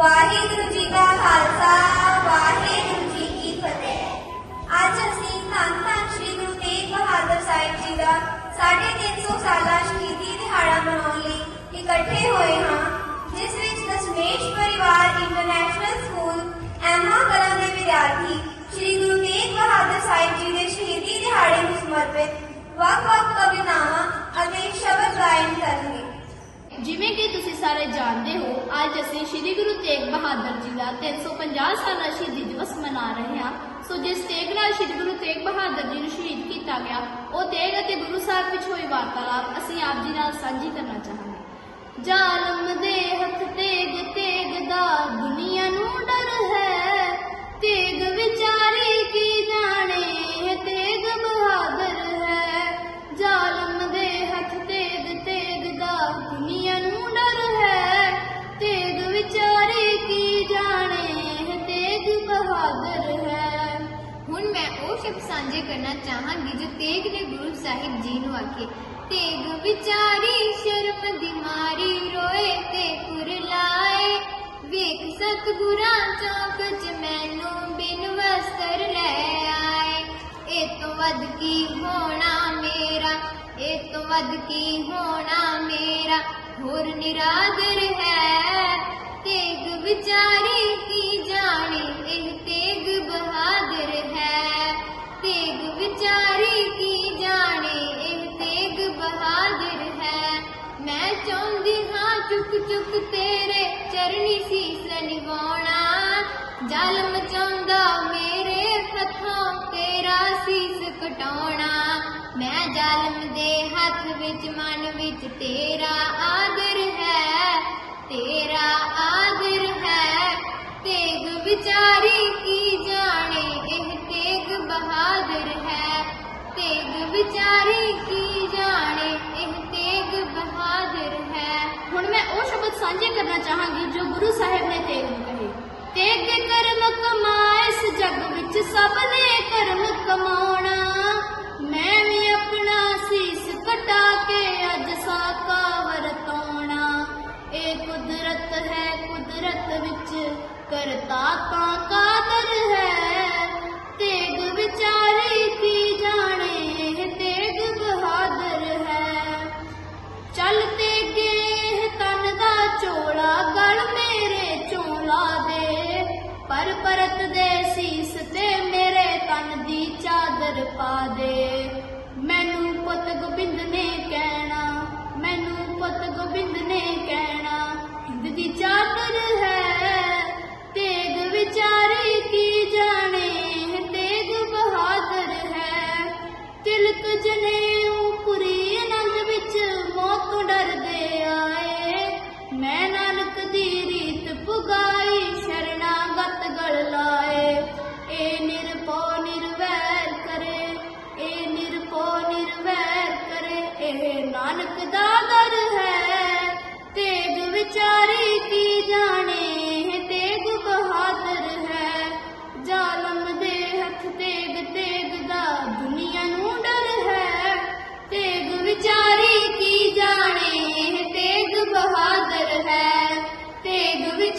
ਵਾਹਿਗੁਰੂ ਜੀ ਕਾ ਖਾਲਸਾ, ਵਾਹਿਗੁਰੂ ਜੀ ਕੀ ਫਤਿਹ। ਅੱਜ ਅਸੀਂ ਧੰਨ ਧੰਨ ਸ੍ਰੀ ਗੁਰੂ ਤੇਗ ਬਹਾਦਰ ਸਾਹਿਬ ਜੀ ਦਾ 350 ਸਾਲਾ ਸ਼ਹੀਦੀ ਦਿਹਾੜਾ ਮਨਾਉਣ ਲਈ ਇਕੱਠੇ ਹੋਏ ਹਾਂ, ਜਿਸ ਵਿੱਚ ਦਸ਼ਮੇਸ਼ ਪਰਿਵਾਰ ਇੰਟਰਨੈਸ਼ਨਲ ਸਕੂਲ ਐਮਾ ਕਲਾਂ ਦੇ ਵਿਦਿਆਰਥੀ ਸ੍ਰੀ ਗੁਰੂ ਤੇਗ ਬਹਾਦਰ ਸਾਹਿਬ ਜੀ ਦੇ ਸ਼ਹੀਦੀ ਦਿਹਾੜੇ ਨੂੰ ਸਮਰਪਿਤ ਵੱਖ-ਵੱਖ ਕਵਿਤਾਵਾਂ ਅਤੇ ਸ਼ਬਦ ਗਾਇਨ ਕਰਨਗੇ। ਜਿਵੇਂ ਕਿ ਤੁਸੀਂ ਸਾਰੇ ਜਾਣਦੇ ਹੋ, ਅੱਜ ਅਸੀਂ ਸ੍ਰੀ ਗੁਰੂ ਤੇਗ ਬਹਾਦਰ ਜੀ ਦਾ 350 ਸਾਲਾ ਸ਼ਹੀਦੀ ਦਿਵਸ ਮਨਾ ਰਹੇ ਹਾਂ। ਸੋ ਜਿਸ ਤੇਗ ਨਾਲ ਸ੍ਰੀ ਗੁਰੂ ਤੇਗ ਬਹਾਦਰ ਜੀ ਨੂੰ ਸ਼ਹੀਦ ਕੀਤਾ ਗਿਆ, ਉਹ ਤੇਗ ਅਤੇ ਗੁਰੂ ਸਾਹਿਬ ਵਿੱਚ ਹੋਈ ਵਾਰਤਾਲਾਪ ਅਸੀਂ ਆਪ ਜੀ ਨਾਲ ਸਾਂਝੀ ਕਰਨਾ ਚਾਹਾਂਗੇ। ਜ਼ਾਲਮ ਦੇ ਹੱਥ ਤੇਗ ਚਾਹਾਂਗੀ ਜੋ ਤੇਗ ਨੇ ਗੁਰੂ ਸਾਹਿਬ ਜੀ ਨੂੰ ਆਖੇ। ਤੇਗ ਵਿਚਾਰੀ ਸ਼ਰਮ ਦੀ ਮਾਰੀ ਰੋਏ ਤੇ ਕੁਰਲਾਏ ਵੇਖ ਸਤਿਗੁਰਾਂ ਚੌਕ ਚ ਮੈਨੂੰ ਬਿਨ ਵਸਤਰ ਲੈ ਆਏ। ਇਹ ਤੋਂ ਵੱਧ ਕੀ ਹੋਣਾ ਮੇਰਾ? ਇਹ ਤੋਂ ਵੱਧ ਕੀ ਹੋਣਾ ਮੇਰਾ? ਹੋਰ ਨਿਰਾਦਰ ਹੈ। ਤੇਗ ਵਿਚਾਰੀ ਕੀ ਜਾਣੇ? ਇਹ ਤੇਗ ਬਹਾਦਰ ਹੈ। ਤੇਗ ਚੁੱਕ ਤੇਰੇ ਚਰਨੀ ਸੀਸ ਨਿਵਾਉਣਾ। ਜਲ ਮਚਾਉਂਦਾ ਮੇਰੇ ਹੱਥੋਂ ਤੇਰਾ ਸੀਸ ਕਟਾਉਣਾ। ਮੈਂ ਜ਼ਾਲਮ ਦੇ ਹੱਥ ਵਿੱਚ, ਮਨ ਵਿੱਚ ਤੇਰਾ ਆਦਰ ਹੈ, ਤੇਰਾ ਆਦਰ ਹੈ। ਤੇਗ ਵਿਚਾਰੀ ਕੀ ਜਾਣੇ, ਇਹ ਤੇਗ ਬਹਾਦਰ ਹੈ। ਤੇਗ ਵਿਚਾਰੀ ਸਾਂਝੇ ਕਰਨਾ ਚਾਹਾਂਗੀ, ਜੋ ਗੁਰੂ ਸਾਹਿਬ ਨੇ ਤੇਗ ਨੂੰ ਕਹੇ। ਤੇਗ ਕਰਮ ਕਮਾਏ ਇਸ ਜਗ ਵਿੱਚ ਸਭ ਨੇ ਕਰਮ ਕਮਾਉਣਾ। ਮੈਂ ਵੀ ਆਪਣਾ ਸੀਸ ਕਟਾ ਕੇ ਅੱਜ ਸਾਕਾ ਵਰਤਾਉਣਾ। ਇਹ ਕੁਦਰਤ ਹੈ ਕੁਦਰਤ ਵਿੱਚ, ਕਰਤਾ ਤਾਂ ਕਾਦਰ ਚਾਦਰ ਪਾ ਦੇ। ਮੈਨੂੰ ਪੁੱਤ ਗੋਬਿੰਦ ਨੇ ਕਹਿਣਾ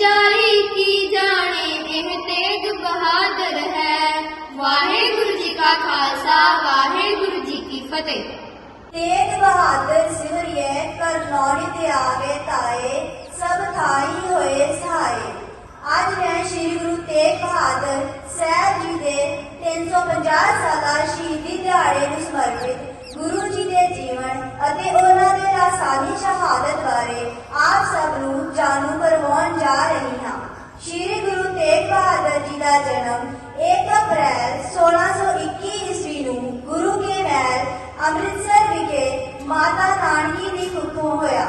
ਤੇਗ ਕੀ ਜਾਣੇ ਇਹ ਤੇਗ ਬਹਾਦਰ ਹੈ। ਵਾਹਿਗੁਰੂ ਜੀ ਕਾ ਖਾਲਸਾ, ਵਾਹਿਗੁਰੂ ਜੀ ਕੀ ਫਤਿਹ। ਤੇਗ ਬਹਾਦਰ ਸਿਮਰਿਐ ਕਰ ਤੇ ਆਵੇ ਤਾਏ, ਸਭ ਥਾਈ ਹੋਏ ਸਹਾਏ। ਅੱਜ ਮੈਂ ਸ੍ਰੀ ਗੁਰੂ ਤੇਗ ਬਹਾਦਰ ਸਾਹਿਬ ਜੀ ਦੇ 350 ਸਾਲਾ ਸ਼ਹੀਦੀ ਦਿਹਾੜੇ ਨੂੰ ਸਮਰਪਿਤ। ਅਤੇ ਉਹਨਾਂ ਦੇ ਲਾਸਾਨੀ ਸ਼ਹਾਦਤ ਬਾਰੇ ਆਪ ਸਭ ਨੂੰ ਜਾਣੂ ਕਰਵਾਉਣ ਜਾ ਰਹੀ ਹਾਂ। ਸ੍ਰੀ ਗੁਰੂ ਤੇਗ ਬਹਾਦਰ ਜੀ ਦਾ ਜਨਮ 1 ਅਪ੍ਰੈਲ 1621 ਈਸਵੀ ਨੂੰ ਗੁਰੂ ਕੇ ਮਹਿਲ, ਅੰਮ੍ਰਿਤਸਰ ਵਿਖੇ ਮਾਤਾ ਨਾਨਕੀ ਦੀ ਕੁੱਖੋਂ ਹੋਇਆ।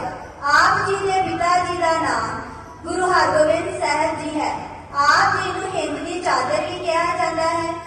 ਆਪ ਜੀ ਦੇ ਪਿਤਾ ਜੀ ਦਾ ਨਾਮ ਗੁਰੂ ਹਰਗੋਬਿੰਦ ਸਾਹਿਬ ਜੀ ਹੈ। ਆਪ ਜੀ ਨੂੰ ਹਿੰਦ ਦੀ ਚਾਦਰ ਵੀ ਕਿਹਾ ਜਾਂਦਾ ਹੈ।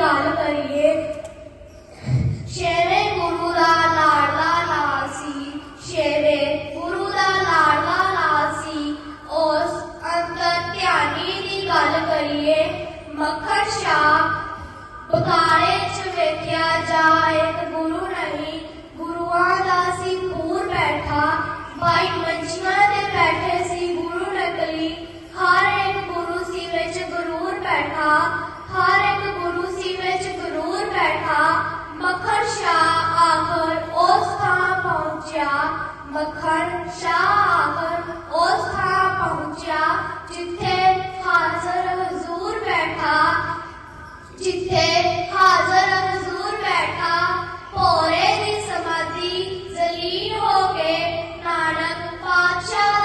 ਗੱਲ ਕਰੀਏ। ਸ਼ੇਰੇ ਗੁਰੂ ਦਾ ਲਾੜਲਾ ਨਾ ਸੀ, ਸ਼ੇਰੇ ਗੁਰੂ ਦਾ ਲਾੜਲਾ ਨਾ ਸੀ। ਉਸ ਅੰਦਰ ਧਿਆਨੀ ਦੀ ਗੱਲ ਕਰੀਏ, ਮੱਖਣ ਸ਼ਾ ਬਕਾਰੇ ਚ ਵੇਖਿਆ ਜਾ ਇੱਕ ਗੁਰੂ ਨਹੀਂ, ਗੁਰੂਆਂ ਦਾ ਸੀ ਪੂਰ ਬੈਠਾ। ਬਾਈ ਮੰਜੀਆਂ ਤੇ ਬੈਠੇ ਸੀ ਗੁਰੂ ਨਕਲੀ। ਹਰ ਇੱਕ ਗੁਰੂ ਸੀ ਵਿੱਚ ਗੁਰੂਰ ਬੈਠਾ। बैठा, मखर शाह आकर ओस खां पहुँचा। मखर शाह आकर ओस खां पहुँचा, जिथे हाजर हजूर बैठा। जिथे हाजर हजूर बैठा, पोरे दी समाधि जलील हो गए। नानक पातशाह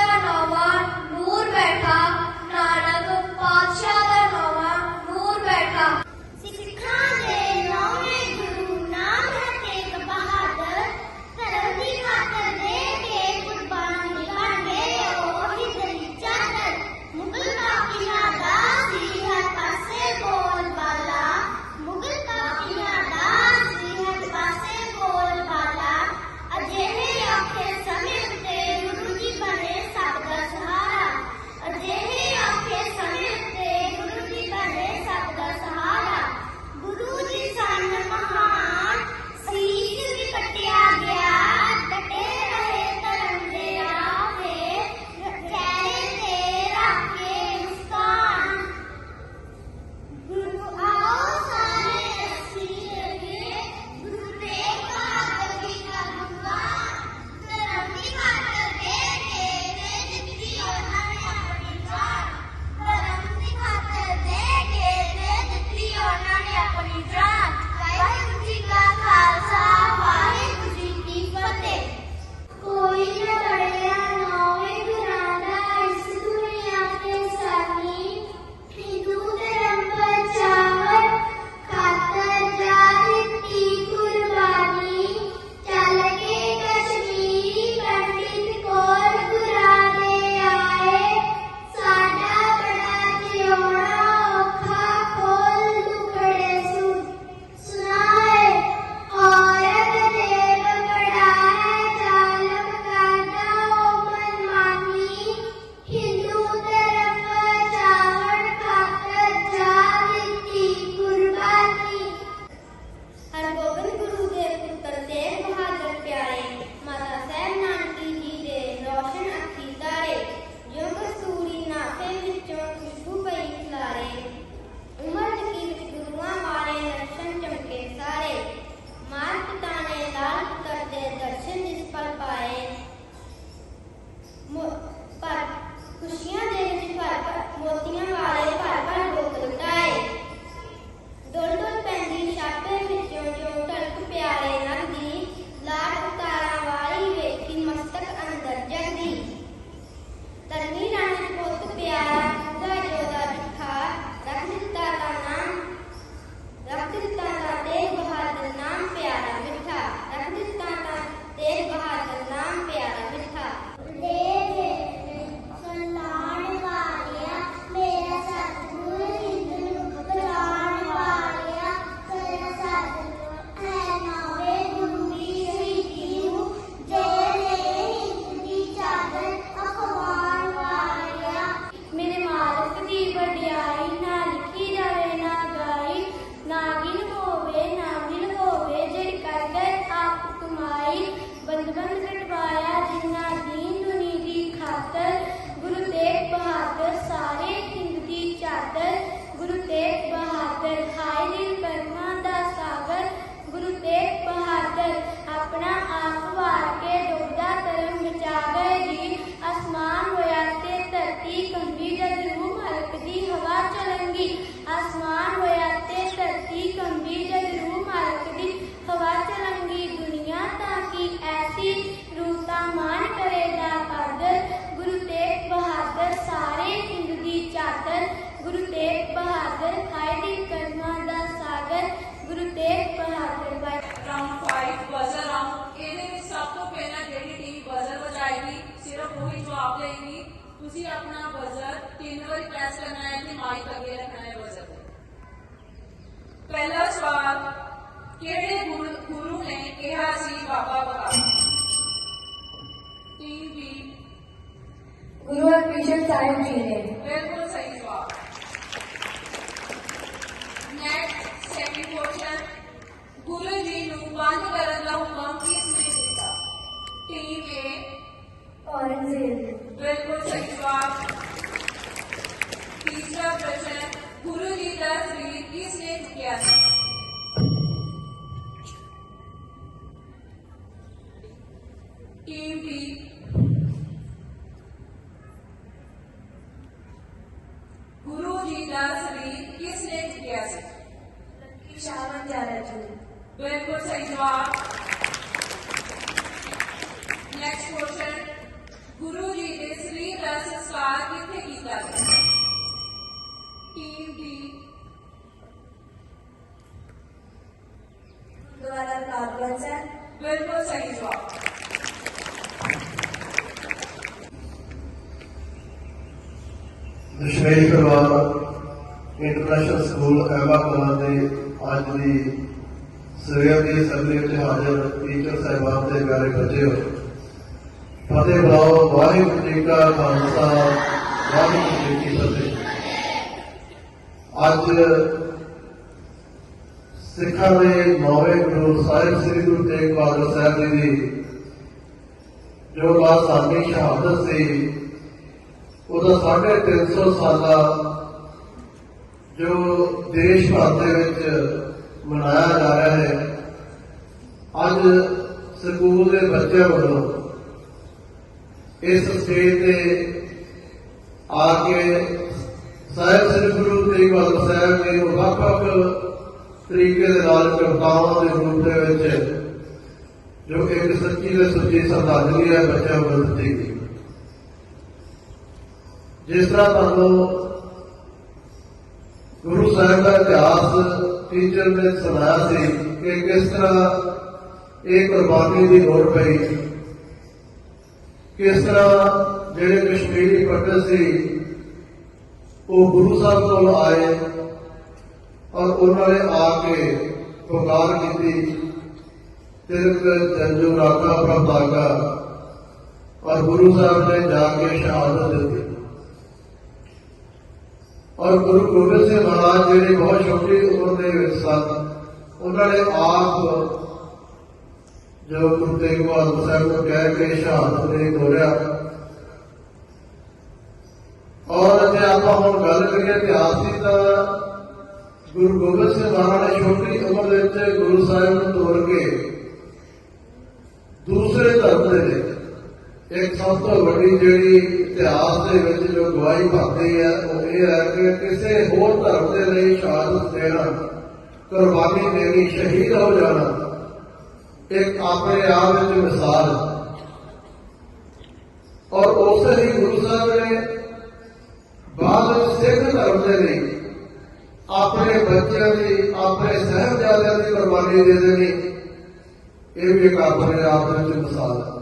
ਤੁਸੀਂ ਆਪਣਾ ਵਜ਼ਨ ਤਿੰਨ ਵਾਰੀ ਪ੍ਰੈਸ ਕਰਨਾ ਹੈ ਤੇ ਮਾਈਕ ਅੱਗੇ ਰੱਖਣਾ ਹੈ ਵਜ਼ਨ ਪਹਿਲਾ ਸਵਾਲ ਕਿਹੜੇ ਗੁਰੂ ਨੇ ਕਿਹਾ ਸੀ ਬਾਬਾ ਬਕਾਲਾ गुरु और कृष्ण साहब जी ने बिल्कुल सही जवाब नेक्स्ट सेकंड क्वेश्चन गुरु जी ਨੂੰ ਬੰਦ ਕਰਨ ਦਾ ਹੁਕਮ ਕਿਸ ਨੇ ਦਿੱਤਾ ਟੀਮ A ਔਰੰਗਜ਼ੇਬ ਬਿਲਕੁਲ ਸਹੀ ਜਵਾਬ। ਤੀਸਰਾ ਪ੍ਰਸ਼ਨ ਗੁਰੂ ਜੀ ਦਾ ਸਰੀਰ ਕਿਸ ਨੇ ਚੁੱਕਿਆ ਸੀ? ਗੁਰਦੁਆਰਾ ਕਾਲਗੰਜ ਸਾਹਿਬ ਬਿਲਕੁਲ ਸਹੀ ਜਵਾਬ ਦਸ਼ਮੇਸ਼ ਪਰਿਵਾਰ ਇੰਟਰਨੈਸ਼ਨਲ ਸਕੂਲ ਅਹਿਮਦਾਬਾਦ ਦੇ ਅੱਜ ਦੀ ਸਵੇਰ ਦੀ ਅਸੈਂਬਲੀ ਵਿੱਚ ਹਾਜ਼ਰ ਟੀਚਰ ਸਾਹਿਬਾਨ ਤੇ ਪਿਆਰੇ ਬੱਚਿਓ ਫਤਿਹ ਬੁਲਾਓ ਵਾਹਿਗੁਰੂ ਜੀ ਕਾ ਖਾਲਸਾ ਵਾਹਿਗੁਰੂ ਜੀ ਕੀ ਫਤਿਹ ਅੱਜ ਸਿੱਖਾਂ ਦੇ ਨੌਵੇਂ ਗੁਰੂ ਸਾਹਿਬ ਸ੍ਰੀ ਗੁਰੂ ਤੇਗ ਬਹਾਦਰ ਸਾਹਿਬ ਜੀ ਦੀ ਜੋ ਲਾਸਾਨੀ ਸ਼ਹਾਦਤ ਸੀ ਉਹਦਾ 350 ਸਾਲਾ ਜੋ ਦੇਸ਼ ਭਰ ਦੇ ਵਿੱਚ ਮਨਾਇਆ ਜਾ ਰਿਹਾ ਹੈ। ਅੱਜ ਸਕੂਲ ਦੇ ਬੱਚਿਆਂ ਵੱਲੋਂ ਇਸ ਸਟੇਜ ਤੇ ਆ ਕੇ ਸਾਹਿਬ ਸ੍ਰੀ ਗੁਰੂ ਤੇਗ ਬਹਾਦਰ ਸਾਹਿਬ ਜੀ ਨੂੰ ਵੱਖ-ਵੱਖ ਤਰੀਕੇ ਦੇ ਨਾਲ ਕਵਿਤਾਵਾਂ ਦੇ ਰੂਪ ਦੇ ਵਿੱਚ ਜੋ ਇੱਕ ਸੱਚੀ ਤੇ ਸੱਚੀ ਸ਼ਰਧਾਂਜਲੀ ਹੈ, ਬੱਚਿਆਂ ਵੱਲੋਂ ਦਿੱਤੀ ਗਈ। ਜਿਸ ਤਰ੍ਹਾਂ ਤੁਹਾਨੂੰ ਗੁਰੂ ਸਾਹਿਬ ਦਾ ਇਤਿਹਾਸ ਟੀਚਰ ਨੇ ਸੁਣਾਇਆ ਸੀ ਕਿ ਕਿਸ ਤਰ੍ਹਾਂ ਇਹ ਕੁਰਬਾਨੀ ਦੀ ਲੋੜ ਪਈ, ਕਿਸ ਤਰ੍ਹਾਂ ਜਿਹੜੇ ਕਸ਼ਮੀਰੀ ਪੰਡਤ ਸੀ, ਉਹ ਗੁਰੂ ਸਾਹਿਬ ਕੋਲ ਆਏ ਔਰ ਉਹਨਾਂ ਨੇ ਆ ਕੇ ਪੁਕਾਰ ਕੀਤੀ। ਤਿਲਕ, ਜੰਜੂ ਰਾਖਾ ਪ੍ਰਭਾਗਾ ਔਰ ਗੁਰੂ ਸਾਹਿਬ ਨੇ ਜਾ ਕੇ ਸ਼ਹਾਦਤ ਦਿੱਤੀ। ਔਰ ਗੁਰੂ ਗੋਬਿੰਦ ਸਿੰਘ ਮਹਾਰਾਜ ਜਿਹੜੇ ਬਹੁਤ ਛੋਟੀ ਉਮਰ ਦੇ ਵਿੱਚ ਸਨ, ਉਹਨਾਂ ਨੇ ਆਪ ਜੋ ਗੁਰੂ ਤੇਗ ਬਹਾਦਰ ਸਾਹਿਬ ਨੂੰ ਕਹਿ ਕੇ ਸ਼ਹਾਦਤ ਦੇ ਤੋੜਿਆ ਔਰ ਜੇ ਆਪਾਂ ਹੁਣ ਗੱਲ ਕਰੀਏ ਇਤਿਹਾਸ ਦੀ ਤਾਂ ਗੁਰੂ ਗੋਬਿੰਦ ਸਿੰਘ ਮਹਾਰਾਜ ਛੋਟੀ ਉਮਰ ਦੇ ਵਿੱਚ ਗੁਰੂ ਸਾਹਿਬ ਨੂੰ ਤੋਰ ਕੇ ਦੂਸਰੇ ਧਰਮ ਦੇ ਵਿੱਚ ਇੱਕ ਸਭ ਤੋਂ ਵੱਡੀ ਜਿਹੜੀ ਇਤਿਹਾਸ ਦੇ ਵਿੱਚ ਜੋ ਗਵਾਹੀ ਭਰਦੀ ਹੈ, ਉਹ ਇਹ ਹੈ ਕਿ ਕਿਸੇ ਹੋਰ ਧਰਮ ਦੇ ਲਈ ਸ਼ਹਾਦਤ ਦੇਣਾ ਕੁਰਬਾਨੀ ਦੇਣੀ, ਸ਼ਹੀਦ ਹੋ ਜਾਣਾ, ਇੱਕ ਆਪਣੇ ਆਪ ਵਿੱਚ ਮਿਸਾਲ ਹੈ। ਔਰ ਉਸੇ ਹੀ ਗੁਰੂ ਸਾਹਿਬ ਨੇ ਬਾਅਦ ਵਿੱਚ ਸਿੱਖ ਧਰਮ ਦੇ ਲਈ ਆਪਣੇ ਬੱਚਿਆਂ ਦੀ, ਆਪਣੇ ਸਹਿਬਜ਼ਾਦਿਆਂ ਦੀ ਕੁਰਬਾਨੀ ਦੇ ਦੇਣੀ। ਇਹ ਵੀ ਇੱਕ ਆਪਣੇ ਆਪ ਵਿੱਚ ਮਿਸਾਲ ਹੈ।